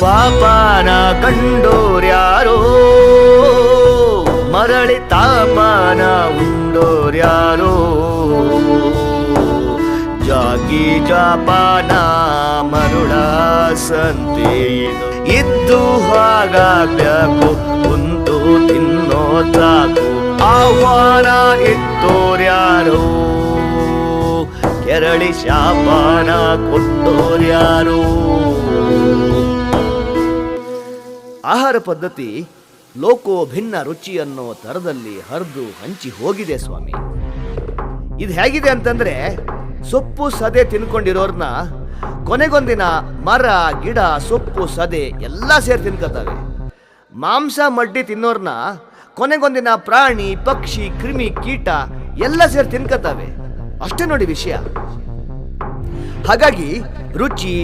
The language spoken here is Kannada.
ಪಾಪನ ಕಂಡೋರ್ಯಾರೋ ಮರಳಿ ತಾಪನ ಉಂಡೋರ್ಯಾರೋ ಜಾಗಿ ಜಾಪಾನ ಮರುಳ ಸಂತೆ ಇದ್ದು ಹಾಗಾಗಬೇಕು ಕುಂತು ತಿನ್ನೋ ತಾಕು ಆಹ್ವಾನ ಇತ್ತೋರ್ಯಾರೋ ಕೆರಳಿ ಶಾಪಾನ ಕೊಟ್ಟೋರ್ಯಾರೋ ಆಹಾರ ಪದ್ಧತಿ ಲೋಕೋ ಭಿನ್ನ ರುಚಿ ಅನ್ನೋ ತರದಲ್ಲಿ ಹರಿದು ಹಂಚಿ ಹೋಗಿದೆ ಸ್ವಾಮಿ. ಇದು ಹೇಗಿದೆ ಅಂತಂದ್ರೆ ಸೊಪ್ಪು ಸದೆ ತಿನ್ಕೊಂಡಿರೋರ್ನ ಕೊನೆಗೊಂದಿನ ಮರ, ಗಿಡ, ಸೊಪ್ಪು, ಸದೆ ಎಲ್ಲ ಸೇರಿ ತಿನ್ಕೋತವೆ ಮಾಂಸ, ಮಡ್ಡಿ ತಿನ್ನೋರ್ನ ಕೊನೆಗೊಂದಿನ ಪ್ರಾಣಿ, ಪಕ್ಷಿ, ಕ್ರಿಮಿ, ಕೀಟ ಎಲ್ಲ ಸೇರಿ ತಿನ್ಕೋತವೆ ಅಷ್ಟೇ ನೋಡಿ ವಿಷಯ. ಹಾಗಾಗಿ ರುಚಿ